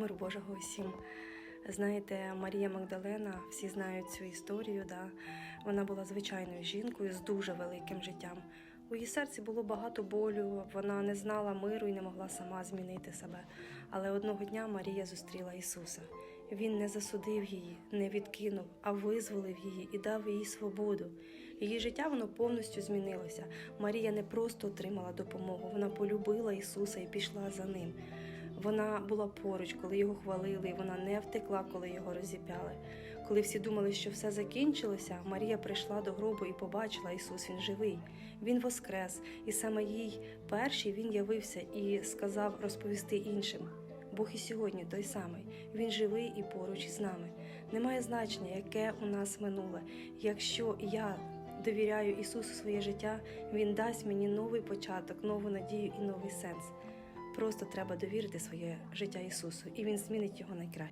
Мир Божого усім. Знаєте, Марія Магдалена, всі знають цю історію. Да? Вона була звичайною жінкою з дуже великим життям. У її серці було багато болю, вона не знала миру і не могла сама змінити себе. Але одного дня Марія зустріла Ісуса. Він не засудив її, не відкинув, а визволив її і дав їй свободу. Її життя воно повністю змінилося. Марія не просто отримала допомогу, вона полюбила Ісуса і пішла за ним. Вона була поруч, коли його хвалили, і вона не втекла, коли його розіп'яли. Коли всі думали, що все закінчилося, Марія прийшла до гробу і побачила Ісус, Він живий. Він воскрес, і саме їй перший він явився і сказав розповісти іншим. Бог і сьогодні той самий. Він живий і поруч із нами. Немає значення, яке у нас минуле. Якщо я довіряю Ісусу своє життя, Він дасть мені новий початок, нову надію і новий сенс. Просто треба довірити своє життя Ісусу, і Він змінить його найкраще.